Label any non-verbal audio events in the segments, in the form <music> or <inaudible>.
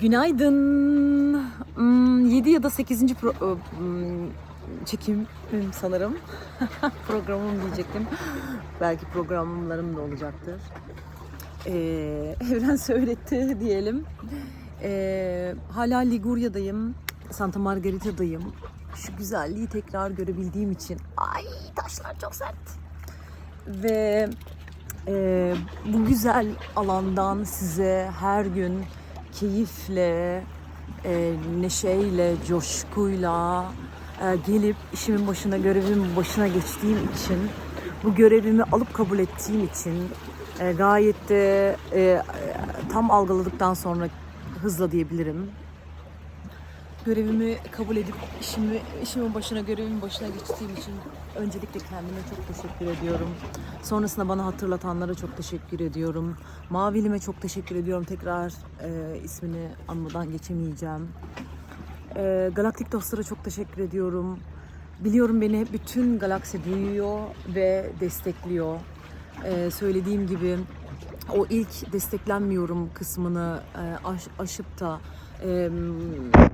Günaydın. Hmm, 7 ya da 8. Pro, e, hmm, çekim sanırım. <laughs> Programım diyecektim. Belki programlarım da olacaktır. Ee, <laughs> evren söyletti diyelim. Ee, hala Liguria'dayım. Santa Margarita'dayım. Şu güzelliği tekrar görebildiğim için. Ay taşlar çok sert. Ve e, bu güzel alandan size her gün keyifle, e, neşeyle, coşkuyla e, gelip işimin başına, görevimin başına geçtiğim için, bu görevimi alıp kabul ettiğim için e, gayet de e, e, tam algıladıktan sonra hızla diyebilirim. Görevimi kabul edip işimi işimin başına, görevimin başına geçtiğim için öncelikle kendime çok teşekkür ediyorum. Sonrasında bana hatırlatanlara çok teşekkür ediyorum. Mavilime çok teşekkür ediyorum. Tekrar e, ismini anmadan geçemeyeceğim. E, Galaktik dostlara çok teşekkür ediyorum. Biliyorum beni bütün galaksi duyuyor ve destekliyor. E, söylediğim gibi o ilk desteklenmiyorum kısmını e, aş- aşıp da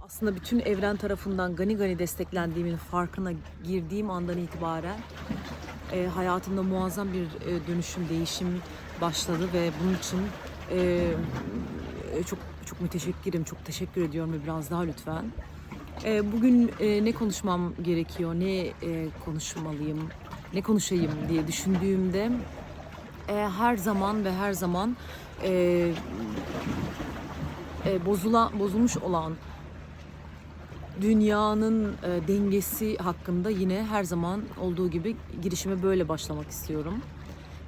aslında bütün evren tarafından gani gani desteklendiğimin farkına girdiğim andan itibaren e, hayatımda muazzam bir dönüşüm, değişim başladı ve bunun için e, çok çok müteşekkirim, çok teşekkür ediyorum ve biraz daha lütfen. Bugün ne konuşmam gerekiyor, ne konuşmalıyım, ne konuşayım diye düşündüğümde her zaman ve her zaman e, bozulan, bozulmuş olan dünyanın e, dengesi hakkında yine her zaman olduğu gibi girişime böyle başlamak istiyorum.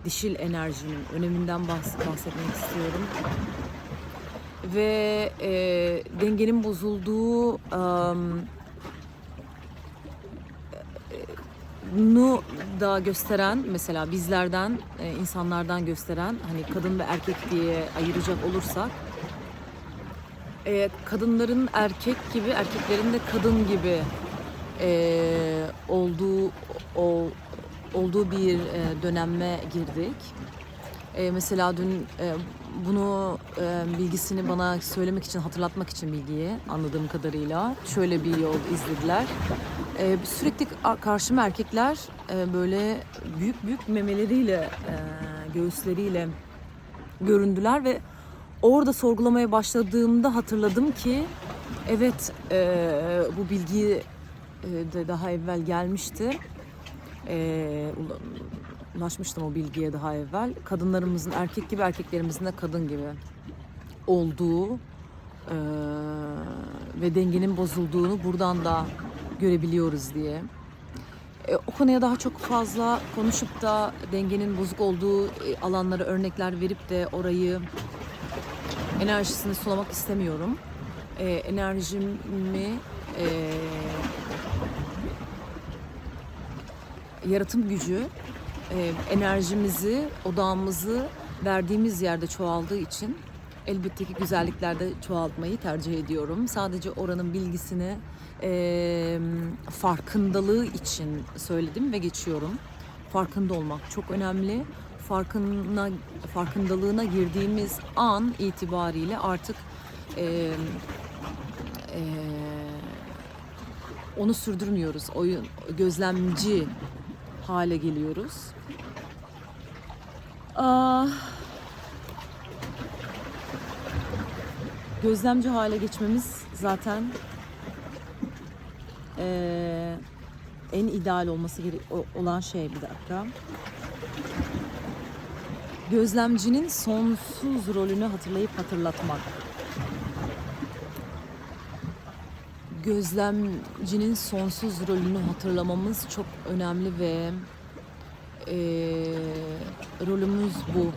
Dişil enerjinin öneminden bahs- bahsetmek istiyorum. Ve e, dengenin bozulduğu em, nu da gösteren mesela bizlerden e, insanlardan gösteren hani kadın ve erkek diye ayıracak olursak e, kadınların erkek gibi erkeklerin de kadın gibi e, olduğu o, olduğu bir e, döneme girdik. E, mesela dün e, bunu e, bilgisini bana söylemek için, hatırlatmak için bilgiyi anladığım kadarıyla şöyle bir yol izlediler. E, sürekli karşıma erkekler e, böyle büyük büyük memeleriyle, e, göğüsleriyle göründüler ve orada sorgulamaya başladığımda hatırladım ki evet e, bu bilgi e, de daha evvel gelmişti. E, ula- ulaşmıştım o bilgiye daha evvel. Kadınlarımızın erkek gibi erkeklerimizin de kadın gibi olduğu e, ve dengenin bozulduğunu buradan da görebiliyoruz diye. E, o konuya daha çok fazla konuşup da dengenin bozuk olduğu e, alanlara örnekler verip de orayı enerjisini sulamak istemiyorum. E, enerjimi e, yaratım gücü e, enerjimizi, odağımızı verdiğimiz yerde çoğaldığı için elbette ki güzelliklerde çoğaltmayı tercih ediyorum. Sadece oranın bilgisini e, farkındalığı için söyledim ve geçiyorum. Farkında olmak çok önemli. Farkına, farkındalığına girdiğimiz an itibariyle artık e, e, onu sürdürmüyoruz. Oyun gözlemci hale geliyoruz. Aa, gözlemci hale geçmemiz zaten eee, en ideal olması gere- olan şey bir dakika. Gözlemcinin sonsuz rolünü hatırlayıp hatırlatmak. gözlemcinin sonsuz rolünü hatırlamamız çok önemli ve eee, rolümüz bu.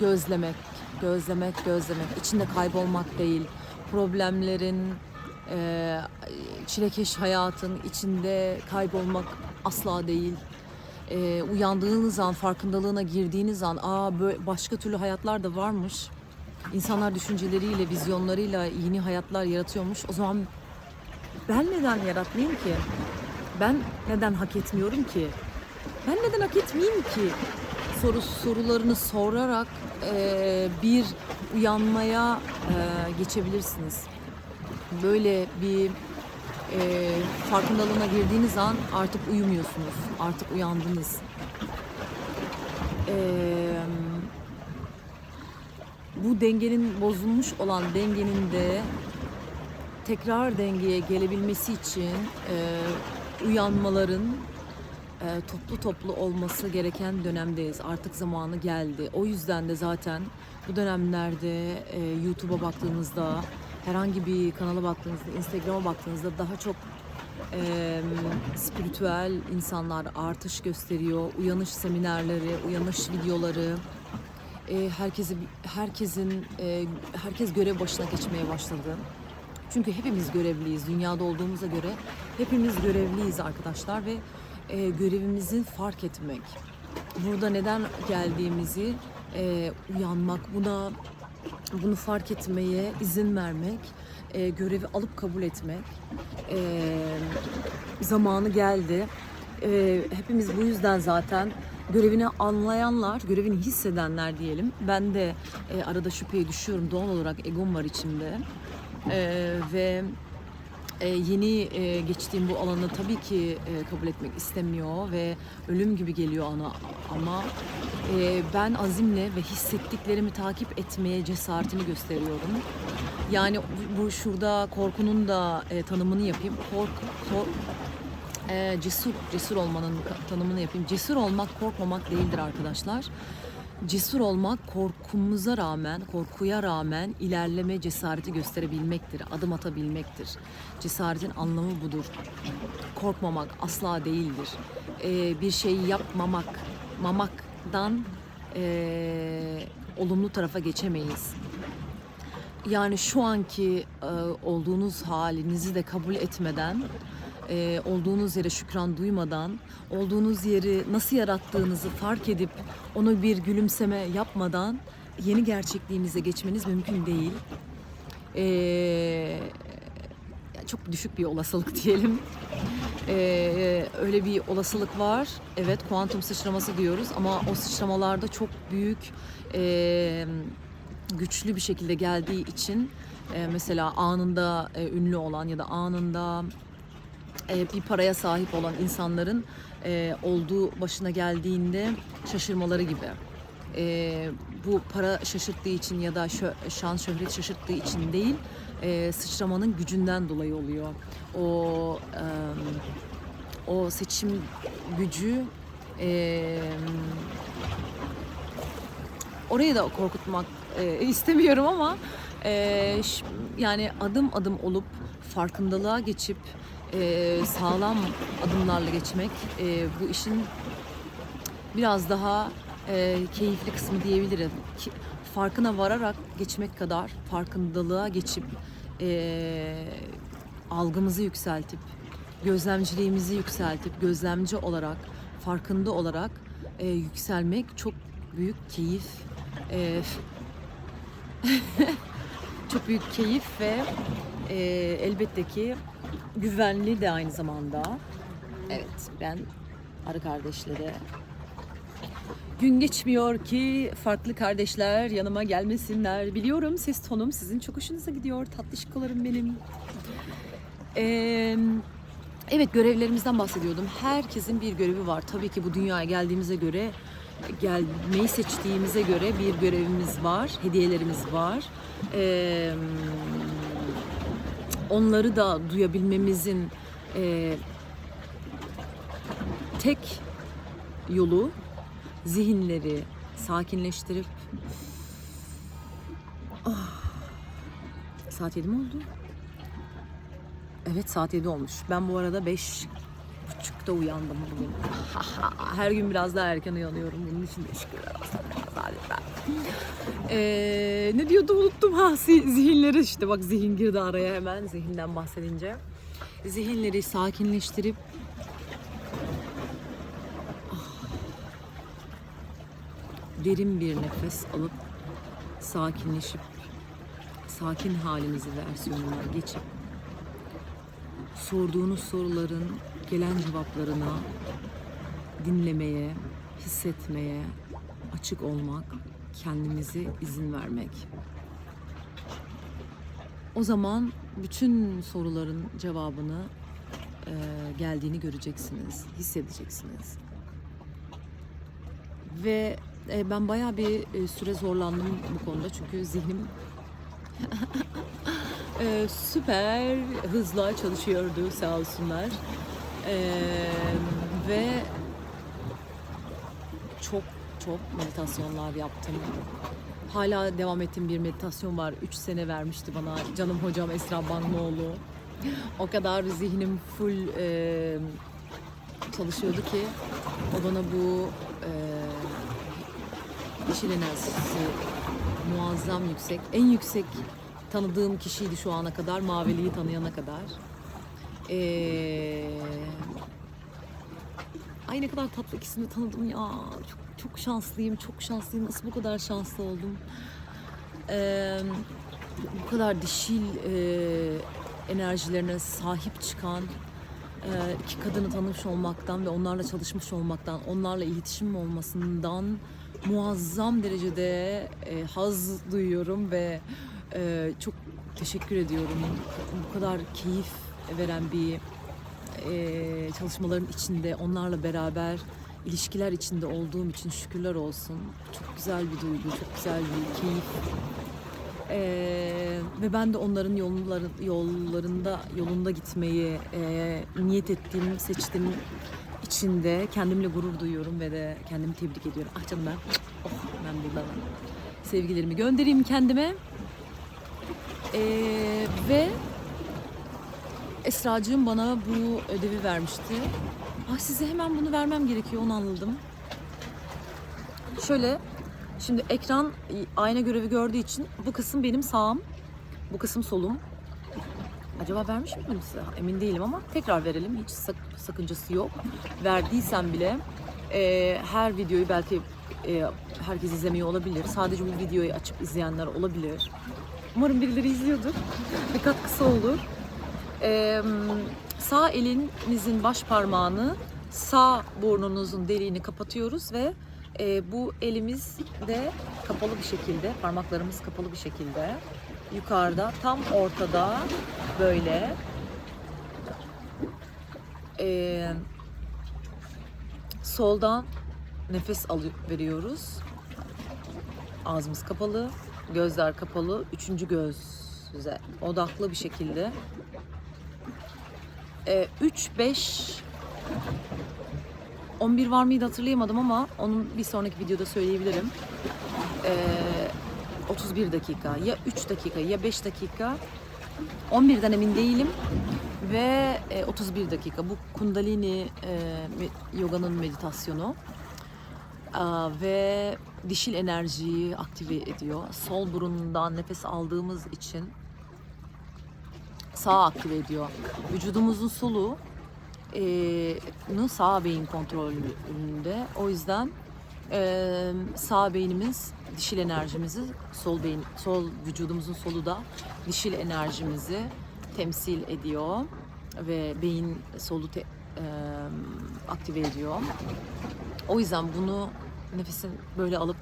Gözlemek, gözlemek, gözlemek. İçinde kaybolmak değil. Problemlerin, eee, çilekeş hayatın içinde kaybolmak asla değil. Eee, uyandığınız an, farkındalığına girdiğiniz an, aa böyle başka türlü hayatlar da varmış. İnsanlar düşünceleriyle, vizyonlarıyla yeni hayatlar yaratıyormuş. O zaman ben neden yaratmayayım ki? Ben neden hak etmiyorum ki? Ben neden hak etmeyeyim ki? soru sorularını sorarak e, bir uyanmaya e, geçebilirsiniz. Böyle bir e, farkındalığına girdiğiniz an artık uyumuyorsunuz. Artık uyandınız. Eee bu dengenin bozulmuş olan dengenin de tekrar dengeye gelebilmesi için e, uyanmaların e, toplu toplu olması gereken dönemdeyiz. Artık zamanı geldi. O yüzden de zaten bu dönemlerde e, YouTube'a baktığınızda, herhangi bir kanala baktığınızda, Instagram'a baktığınızda daha çok e, spiritüel insanlar artış gösteriyor. Uyanış seminerleri, uyanış videoları, e, herkesi herkesin e, herkes görev başına geçmeye başladı. Çünkü hepimiz görevliyiz. Dünyada olduğumuza göre hepimiz görevliyiz arkadaşlar ve e, görevimizi fark etmek. Burada neden geldiğimizi e, uyanmak, buna bunu fark etmeye izin vermek, e, görevi alıp kabul etmek e, zamanı geldi. E, hepimiz bu yüzden zaten görevini anlayanlar, görevini hissedenler diyelim. Ben de e, arada şüpheye düşüyorum. Doğal olarak egom var içimde. E, ve e, yeni e, geçtiğim bu alanı tabii ki e, kabul etmek istemiyor ve ölüm gibi geliyor ona ama ben azimle ve hissettiklerimi takip etmeye cesaretimi gösteriyorum. Yani bu şurada korkunun da tanımını yapayım. Kork, kork e, cesur, cesur olmanın tanımını yapayım. Cesur olmak korkmamak değildir arkadaşlar. Cesur olmak korkumuza rağmen, korkuya rağmen ilerleme cesareti gösterebilmektir, adım atabilmektir. Cesaretin anlamı budur. Korkmamak asla değildir. E, bir şeyi yapmamak, mamaktan e, olumlu tarafa geçemeyiz. Yani şu anki e, olduğunuz halinizi de kabul etmeden, e, olduğunuz yere şükran duymadan, olduğunuz yeri nasıl yarattığınızı fark edip onu bir gülümseme yapmadan yeni gerçekliğinize geçmeniz mümkün değil. E, çok düşük bir olasılık <laughs> diyelim. E, öyle bir olasılık var. Evet kuantum sıçraması diyoruz ama o sıçramalarda çok büyük e, güçlü bir şekilde geldiği için e, mesela anında e, ünlü olan ya da anında bir paraya sahip olan insanların e, olduğu başına geldiğinde şaşırmaları gibi. E, bu para şaşırttığı için ya da şan şöhret şaşırttığı için değil, e, sıçramanın gücünden dolayı oluyor. O e, o seçim gücü e, orayı da korkutmak e, istemiyorum ama e, yani adım adım olup farkındalığa geçip e, sağlam adımlarla geçmek e, bu işin biraz daha e, keyifli kısmı diyebilirim. Ki, farkına vararak geçmek kadar farkındalığa geçip e, algımızı yükseltip gözlemciliğimizi yükseltip gözlemci olarak farkında olarak e, yükselmek çok büyük keyif e, <laughs> çok büyük keyif ve e, elbette ki güvenli de aynı zamanda. Evet ben arı kardeşlere gün geçmiyor ki farklı kardeşler yanıma gelmesinler. Biliyorum ses tonum sizin çok hoşunuza gidiyor. Tatlışkolarım benim. Eee Evet görevlerimizden bahsediyordum. Herkesin bir görevi var. Tabii ki bu dünyaya geldiğimize göre gelmeyi seçtiğimize göre bir görevimiz var, hediyelerimiz var. Ee, onları da duyabilmemizin e, tek yolu zihinleri sakinleştirip Ah. saat 7 mi oldu? Evet saat 7 olmuş. Ben bu arada 5 buçukta uyandım bugün. <laughs> Her gün biraz daha erken uyanıyorum. Bunun için de şükürler Adeta. Ee, ne diyordu unuttum ha zi- zihinleri işte bak zihin girdi araya hemen zihinden bahsedince. Zihinleri sakinleştirip Ah. derin bir nefes alıp sakinleşip sakin halimizi versiyonuna geçip sorduğunuz soruların gelen cevaplarına dinlemeye, hissetmeye açık olmak, kendimize izin vermek. O zaman bütün soruların cevabını e, geldiğini göreceksiniz, hissedeceksiniz. Ve e, ben bayağı bir e, süre zorlandım bu konuda çünkü zihnim <laughs> e, süper hızla çalışıyordu sağ olsunlar. E, ve çok meditasyonlar yaptım. Hala devam ettiğim bir meditasyon var. 3 sene vermişti bana canım hocam Esra Banlıoğlu. O kadar zihnim full e, çalışıyordu ki o bana bu e, dişil enerjisi muazzam yüksek. En yüksek tanıdığım kişiydi şu ana kadar. Maviliği tanıyana kadar. Ee, ay ne kadar tatlı ikisini tanıdım ya. Çok, çok şanslıyım, çok şanslıyım. Nasıl bu kadar şanslı oldum? Ee, bu kadar dişil e, enerjilerine sahip çıkan e, iki kadını tanımış olmaktan ve onlarla çalışmış olmaktan, onlarla iletişim olmasından muazzam derecede e, haz duyuyorum ve e, çok teşekkür ediyorum. Bu kadar keyif veren bir e, çalışmaların içinde onlarla beraber ilişkiler içinde olduğum için şükürler olsun. Çok güzel bir duygu, çok güzel bir keyif. Ee, ve ben de onların yolları, yollarında yolunda gitmeyi e, niyet ettiğim, seçtiğim içinde kendimle gurur duyuyorum ve de kendimi tebrik ediyorum. Ah canım ben, oh ben buradan sevgilerimi göndereyim kendime. Ee, ve Esracığım bana bu ödevi vermişti. Ah size hemen bunu vermem gerekiyor onu anladım. Şöyle şimdi ekran ayna görevi gördüğü için bu kısım benim sağım. Bu kısım solum. Acaba vermiş miydim size? Emin değilim ama tekrar verelim. Hiç sak- sakıncası yok. Verdiysem bile e, her videoyu belki e, herkes izlemiyor olabilir. Sadece bu videoyu açıp izleyenler olabilir. Umarım birileri izliyordur. <laughs> Bir katkısı olur. Ee, sağ elinizin baş parmağını sağ burnunuzun deliğini kapatıyoruz ve e, bu elimiz de kapalı bir şekilde, parmaklarımız kapalı bir şekilde yukarıda tam ortada böyle e, soldan nefes alıp veriyoruz. Ağzımız kapalı, gözler kapalı, üçüncü göze odaklı bir şekilde e, 3, 5, 11 var mıydı hatırlayamadım ama onun bir sonraki videoda söyleyebilirim. E, 31 dakika ya 3 dakika ya 5 dakika 11'den emin değilim ve e, 31 dakika bu kundalini e, yoganın meditasyonu ve dişil enerjiyi aktive ediyor. Sol burundan nefes aldığımız için sağ aktive ediyor. Vücudumuzun solu e, sağ beyin kontrolünde. O yüzden e, sağ beynimiz dişil enerjimizi, sol beyin, sol vücudumuzun solu da dişil enerjimizi temsil ediyor ve beyin solu te- e, aktive ediyor. O yüzden bunu nefesin böyle alıp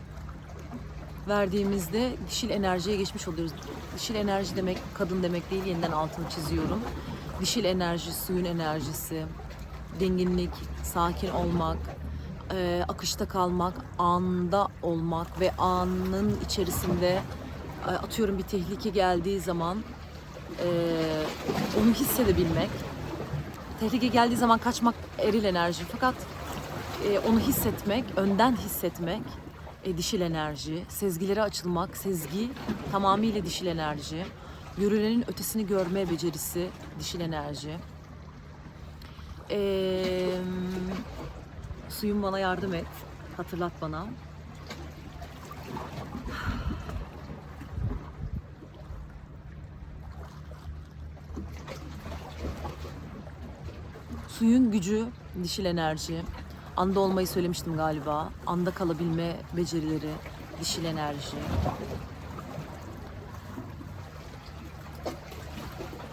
verdiğimizde dişil enerjiye geçmiş oluyoruz. Dişil enerji demek kadın demek değil. Yeniden altını çiziyorum. Dişil enerji, suyun enerjisi, dinginlik, sakin olmak, e, akışta kalmak, anda olmak ve anın içerisinde e, atıyorum bir tehlike geldiği zaman e, onu hissedebilmek. Tehlike geldiği zaman kaçmak eril enerji. Fakat e, onu hissetmek, önden hissetmek e, dişil enerji, sezgilere açılmak, sezgi tamamıyla dişil enerji, görülenin ötesini görme becerisi dişil enerji. E, suyun bana yardım et, hatırlat bana. Suyun gücü dişil enerji. Anda olmayı söylemiştim galiba. Anda kalabilme becerileri, dişil enerji.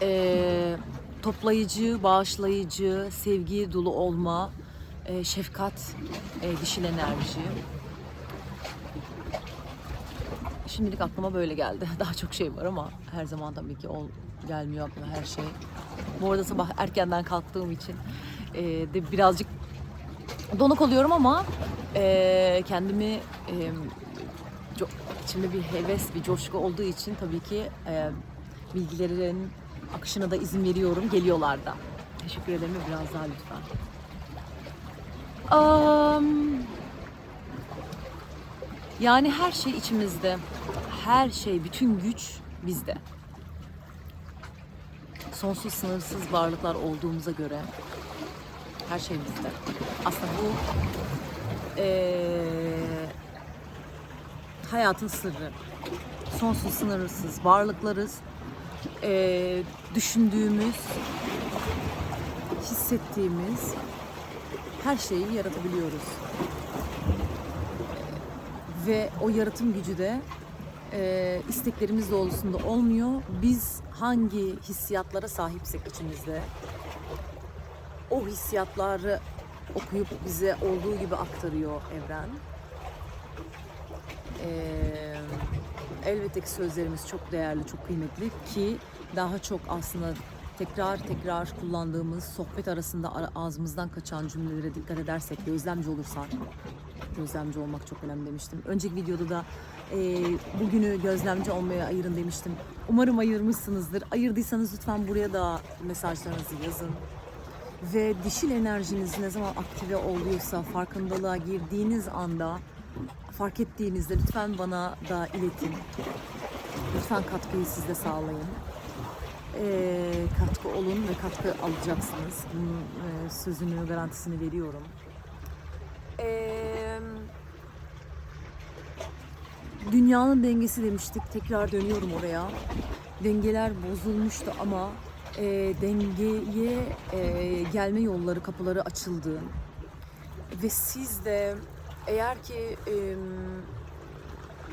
Ee, toplayıcı, bağışlayıcı, sevgi dolu olma, e, şefkat, e, dişil enerji. şimdilik aklıma böyle geldi. <laughs> Daha çok şey var ama her zaman tabii ki ol, gelmiyor aklıma her şey. Bu arada sabah erkenden kalktığım için e, de birazcık donuk oluyorum ama e, kendimi e, co- içimde bir heves, bir coşku olduğu için tabii ki e, bilgilerin akışına da izin veriyorum. Geliyorlar da. Teşekkür ederim biraz daha lütfen. Am, yani her şey içimizde. Her şey, bütün güç bizde. Sonsuz sınırsız varlıklar olduğumuza göre her şey bizde. Aslında bu eee, hayatın sırrı. Sonsuz sınırsız varlıklarız. Eee, düşündüğümüz, hissettiğimiz her şeyi yaratabiliyoruz. Ve o yaratım gücü de e, isteklerimiz doğrultusunda olmuyor. Biz hangi hissiyatlara sahipsek içimizde o hissiyatları okuyup bize olduğu gibi aktarıyor evren. Ee, elbette ki sözlerimiz çok değerli, çok kıymetli ki daha çok aslında tekrar tekrar kullandığımız sohbet arasında ara- ağzımızdan kaçan cümlelere dikkat edersek, gözlemci olursak, gözlemci olmak çok önemli demiştim. Önceki videoda da e, bugünü gözlemci olmaya ayırın demiştim. Umarım ayırmışsınızdır. Ayırdıysanız lütfen buraya da mesajlarınızı yazın ve dişil enerjiniz ne zaman aktive oluyorsa farkındalığa girdiğiniz anda fark ettiğinizde lütfen bana da iletin. Lütfen katkıyı siz de sağlayın. Ee, katkı olun ve katkı alacaksınız. Bunun e, sözünü, garantisini veriyorum. Ee, dünyanın dengesi demiştik. Tekrar dönüyorum oraya. Dengeler bozulmuştu ama e, dengeye e, gelme yolları, kapıları açıldı. Ve siz de eğer ki e,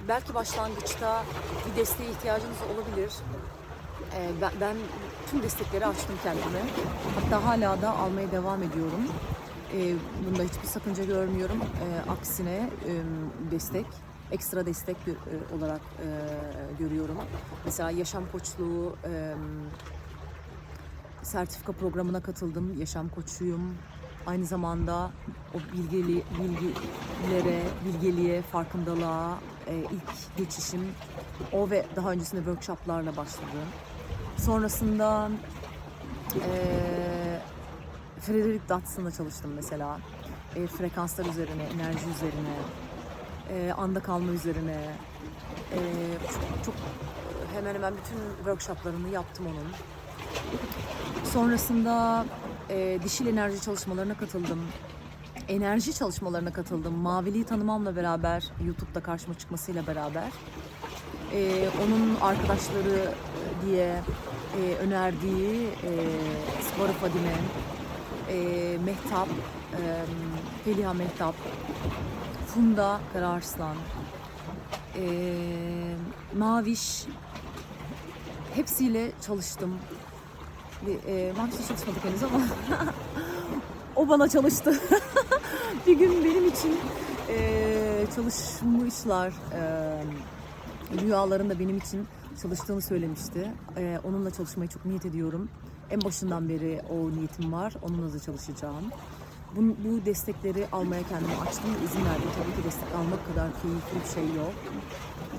belki başlangıçta bir desteğe ihtiyacınız olabilir. E, ben, ben tüm destekleri açtım kendime. Hatta hala da almaya devam ediyorum. E, bunda hiçbir sakınca görmüyorum. E, aksine e, destek, ekstra destek e, olarak e, görüyorum. Mesela yaşam koçluğu, e, sertifika programına katıldım. Yaşam koçuyum. Aynı zamanda o bilgili, bilgilere, bilgeliğe, farkındalığa e, ilk geçişim o ve daha öncesinde workshoplarla başladı. Sonrasında e, Frederick Dodson'la çalıştım mesela. E, frekanslar üzerine, enerji üzerine, e, anda kalma üzerine. E, çok, çok hemen hemen bütün workshoplarını yaptım onun. Sonrasında e, dişil enerji çalışmalarına katıldım. Enerji çalışmalarına katıldım. Maviliği tanımamla beraber, YouTube'da karşıma çıkmasıyla beraber. E, onun arkadaşları diye e, önerdiği e, Svarı Fadime, e, Mehtap, e, Feliha Mehtap, Funda Kararslan, e, Maviş, hepsiyle çalıştım. Bir, e, Maviş'le çalışmadık henüz ama <laughs> o bana çalıştı. <laughs> bir gün benim için e, çalışmışlar. E, rüyalarında benim için çalıştığını söylemişti. E, onunla çalışmayı çok niyet ediyorum. En başından beri o niyetim var. Onunla da çalışacağım. Bu, bu destekleri almaya kendimi açtım ve izin verdim. Tabii ki destek almak kadar keyifli bir şey yok.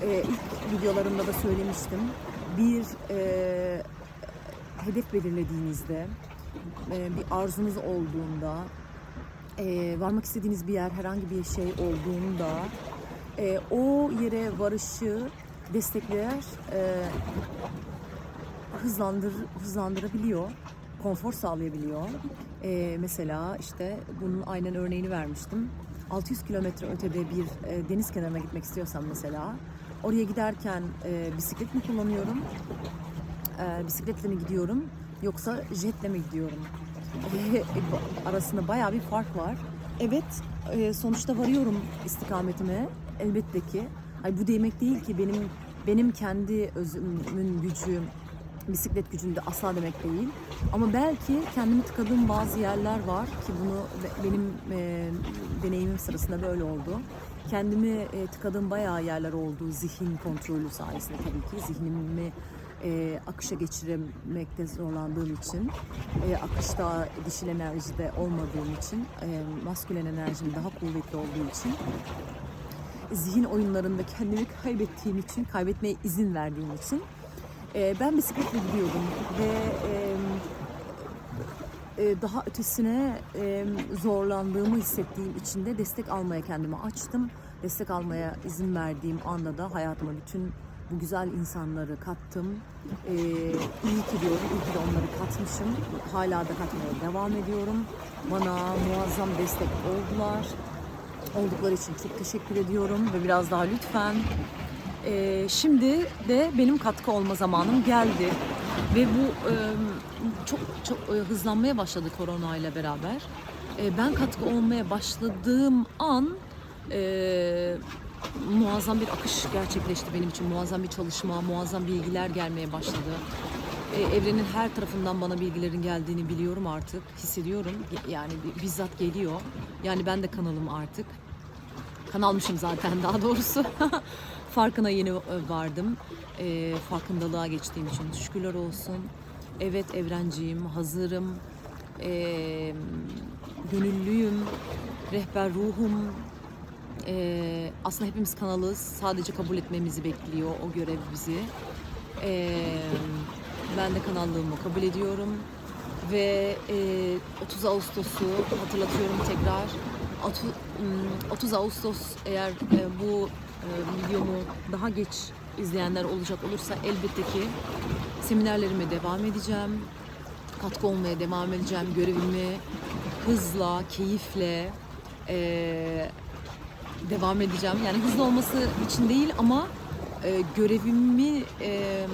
E, ilk videolarımda da söylemiştim. Bir e, hedef belirlediğinizde, e, bir arzunuz olduğunda, e, varmak istediğiniz bir yer, herhangi bir şey olduğunda e, o yere varışı destekler hızlandır hızlandırabiliyor, konfor sağlayabiliyor. Mesela işte bunun aynen örneğini vermiştim. 600 kilometre ötede bir deniz kenarına gitmek istiyorsam mesela oraya giderken bisiklet mi kullanıyorum? E, bisikletle mi gidiyorum yoksa jetle mi gidiyorum? <laughs> Arasında bayağı bir fark var. Evet, e, sonuçta varıyorum istikametime elbette ki. Ay bu demek değil ki benim benim kendi özümün gücü bisiklet gücünde asla demek değil. Ama belki kendimi tıkadığım bazı yerler var ki bunu be- benim e, deneyimim sırasında böyle oldu. Kendimi e, tıkadığım bayağı yerler oldu zihin kontrolü sayesinde tabii ki. Zihnimi e, akışa geçirmekte zorlandığım için, e, akışta dişil enerjide olmadığım için, e, maskülen enerjim daha kuvvetli olduğu için zihin oyunlarında kendimi kaybettiğim için, kaybetmeye izin verdiğim için e, ben bisikletle gidiyordum ve e, e, daha ötesine e, zorlandığımı hissettiğim için de destek almaya kendimi açtım. Destek almaya izin verdiğim anda da hayatıma bütün bu güzel insanları kattım. E, iyi ki diyorum, iyi ki de onları katmışım. Hala da katmaya devam ediyorum. Bana muazzam destek oldular oldukları için çok teşekkür ediyorum ve biraz daha lütfen. Ee, şimdi de benim katkı olma zamanım geldi ve bu e, çok çok e, hızlanmaya başladı korona ile beraber. E, ben katkı olmaya başladığım an e, muazzam bir akış gerçekleşti benim için. Muazzam bir çalışma, muazzam bilgiler gelmeye başladı. E, evrenin her tarafından bana bilgilerin geldiğini biliyorum artık. Hissediyorum. Yani bi- bizzat geliyor. Yani ben de kanalım artık. Kanalmışım zaten <laughs> daha doğrusu. <laughs> Farkına yeni e, vardım. E, farkındalığa geçtiğim için şükürler olsun. Evet evrenciyim, hazırım. E, gönüllüyüm. Rehber ruhum. E, aslında hepimiz kanalız. Sadece kabul etmemizi bekliyor o görev bizi. E, ben de kanallığımı kabul ediyorum. Ve e, 30 Ağustos'u hatırlatıyorum tekrar. Otu- ım, 30 Ağustos eğer e, bu e, videomu daha geç izleyenler olacak olursa elbette ki seminerlerime devam edeceğim. Katkı olmaya devam edeceğim. Görevimi hızla, keyifle e, devam edeceğim. Yani hızlı olması için değil ama e, görevimi e,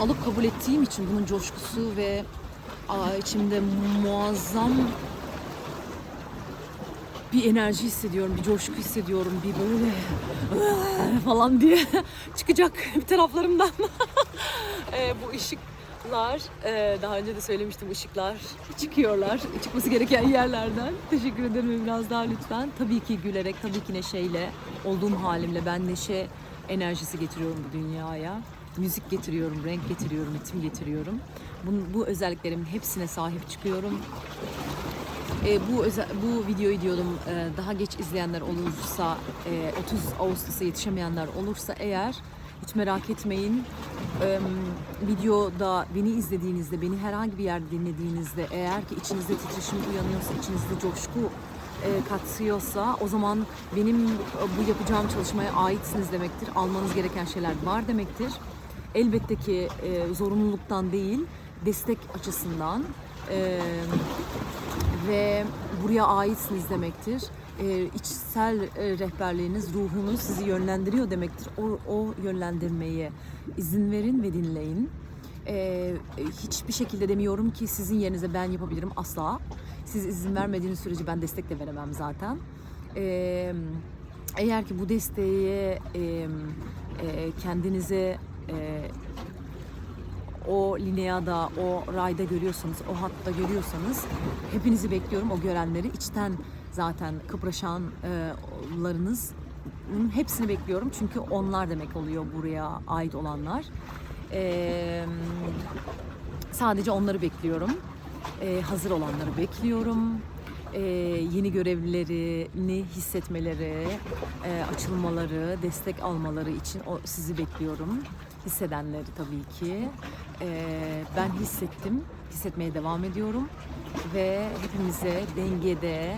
alıp kabul ettiğim için bunun coşkusu ve aa, içimde muazzam bir enerji hissediyorum, bir coşku hissediyorum, bir böyle falan diye <laughs> çıkacak bir taraflarımdan. <laughs> E, bu ışıklar, e, daha önce de söylemiştim ışıklar çıkıyorlar. Çıkması gereken yerlerden. Teşekkür ederim biraz daha lütfen. Tabii ki gülerek, tabii ki neşeyle, olduğum halimle ben neşe enerjisi getiriyorum bu dünyaya. Müzik getiriyorum, renk getiriyorum, ritim getiriyorum. Bu, bu özelliklerimin hepsine sahip çıkıyorum. E, bu özel, bu videoyu diyordum e, daha geç izleyenler olursa e, 30 Ağustos'a yetişemeyenler olursa eğer hiç merak etmeyin. E, videoda beni izlediğinizde, beni herhangi bir yerde dinlediğinizde eğer ki içinizde titreşim uyanıyorsa, içinizde coşku e, katsıyorsa o zaman benim e, bu yapacağım çalışmaya aitsiniz demektir. Almanız gereken şeyler var demektir. Elbette ki e, zorunluluktan değil, destek açısından. E, ve buraya aitsiniz demektir. Ee, içsel e, rehberliğiniz, ruhunuz sizi yönlendiriyor demektir. O, o yönlendirmeye izin verin ve dinleyin. Ee, hiçbir şekilde demiyorum ki sizin yerinize ben yapabilirim asla. Siz izin vermediğiniz sürece ben destek de veremem zaten. Ee, eğer ki bu desteği e, e, kendinize e, o lineada, o rayda görüyorsanız, o hatta görüyorsanız hepinizi bekliyorum. O görenleri içten zaten kıpraşanlarınız hepsini bekliyorum. Çünkü onlar demek oluyor buraya ait olanlar. Sadece onları bekliyorum. Hazır olanları bekliyorum. Yeni görevlerini hissetmeleri, açılmaları, destek almaları için sizi bekliyorum. Hissedenleri tabii ki. Ben hissettim, hissetmeye devam ediyorum ve hepimize dengede,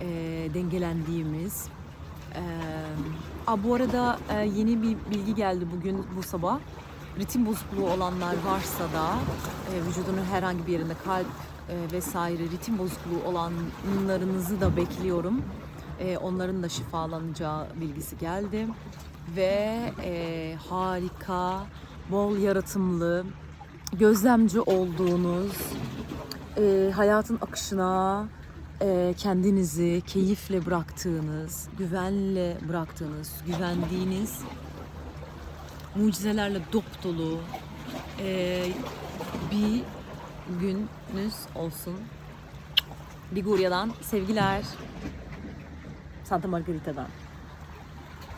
e, dengelendiğimiz. E, a, bu arada e, yeni bir bilgi geldi bugün bu sabah. Ritim bozukluğu olanlar varsa da e, vücudunun herhangi bir yerinde kalp e, vesaire ritim bozukluğu olanlarınızı da bekliyorum. E, onların da şifalanacağı bilgisi geldi ve e, harika, bol yaratımlı, gözlemci olduğunuz, e, hayatın akışına kendinizi keyifle bıraktığınız, güvenle bıraktığınız, güvendiğiniz, mucizelerle dop dolu, Ee, bir gününüz olsun. Liguria'dan sevgiler. Santa Margarita'dan.